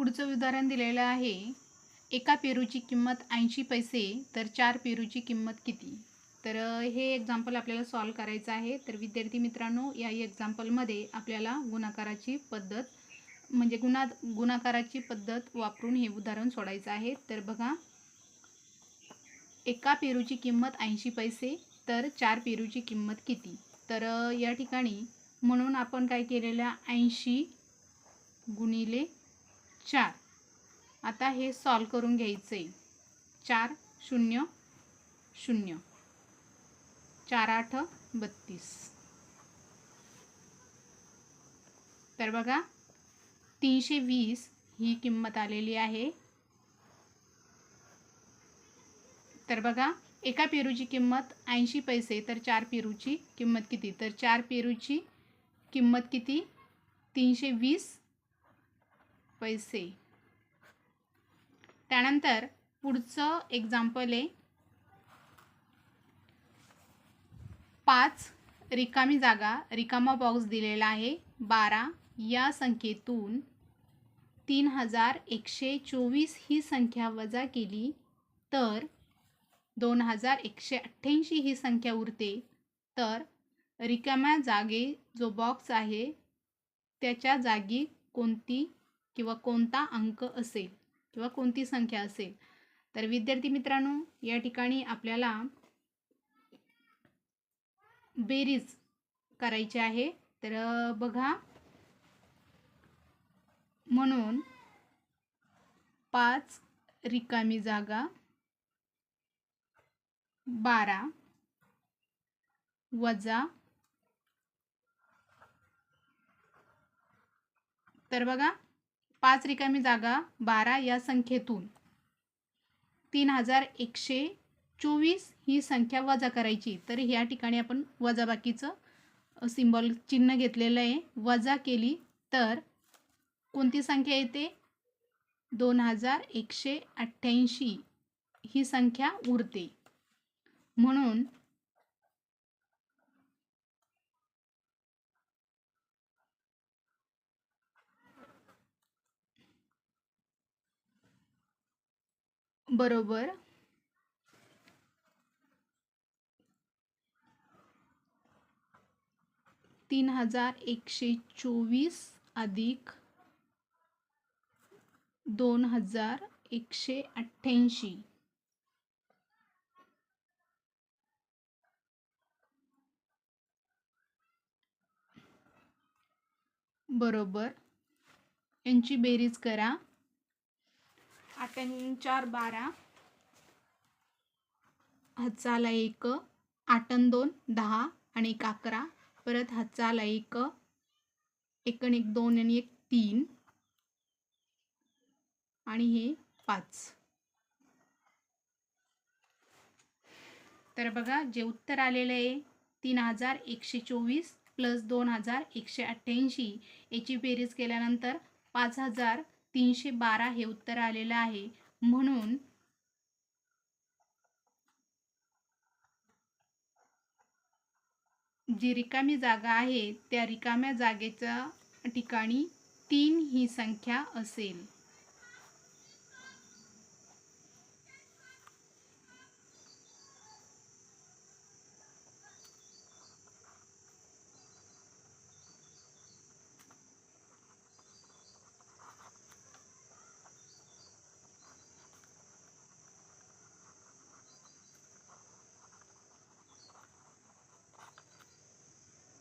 पुढचं उदाहरण दिलेलं आहे. एका पेरूची किंमत ऐंशी पैसे तर चार पेरूची किंमत किती? तर हे एक्झाम्पल आपल्याला सॉल्व करायचं आहे. तर विद्यार्थी मित्रांनो या एक्झाम्पलमध्ये आपल्याला गुणाकाराची पद्धत म्हणजे गुणा गुणाकाराची पद्धत वापरून हे उदाहरण सोडायचं आहे. तर बघा एका पेरूची किंमत ऐंशी पैसे तर चार पेरूची किंमत किती? तर या ठिकाणी म्हणून आपण काय केलेलं ऐंशी गुणिले चार. आता हे सॉल्व करून घ्यायचं आहे चार शून्य शून्य. चार आठ बत्तीस. तर बघा तीनशे वीस ही किंमत आलेली आहे. तर बघा एका पेरूची किंमत ऐंशी पैसे तर चार पेरूची किंमत किती? तर चार पेरूची किंमत किती? तीनशे वीस. पैसे. त्यानंतर पुढचं एक्झाम्पल आहे. पाच रिकामी जागा रिकामा बॉक्स दिलेला आहे. बारा या संख्येतून तीन हजार एकशे चोवीस ही संख्या वजा केली तर दोन हजार एकशे अठ्ठ्याऐंशी ही संख्या उरते. तर रिकाम्या जागे जो बॉक्स आहे त्याच्या जागी कोणती किंवा कोणता अंक असेल किंवा कोणती संख्या असेल. तर विद्यार्थी मित्रांनो या ठिकाणी आपल्याला बेरीज करायची आहे. तर बघा. म्हणून पाच रिकामी जागा बारा वजा तर बघा पाच रिकामी जागा बारा या संख्येतून. तीन हजार एकशे चोवीस ही संख्या वजा करायची. तर ह्या ठिकाणी आपण वजाबाकीचं सिम्बॉल चिन्ह घेतलेलं आहे. वजा केली तर कोणती संख्या येते? दोन हजार एकशे अठ्ठ्याऐंशी ही संख्या उरते. म्हणून बरोबर. तीन हजार एकशे चोवीस अधिक दोन हजार एकशे अठ्ठ्याऐंशी. बरोबर. यांची बेरीज करा. आठ चार बारा. हातचा एक आठ आणि दोन दहा आणि एक अकरा. परत हातचा एक एक आणि एक दोन आणि एक तीन. आणि हे पाच. तर बघा जे उत्तर आलेलं आहे तीन हजार एकशे चोवीस प्लस दोन हजार एकशे अठ्ठ्याऐंशी. याची बेरीज केल्यानंतर पाच हजार तीनशे बारा हे उत्तर आलेलं आहे. म्हणून जी रिकामी जागा आहे त्या रिकाम्या जागेच्या ठिकाणी तीन ही संख्या असेल.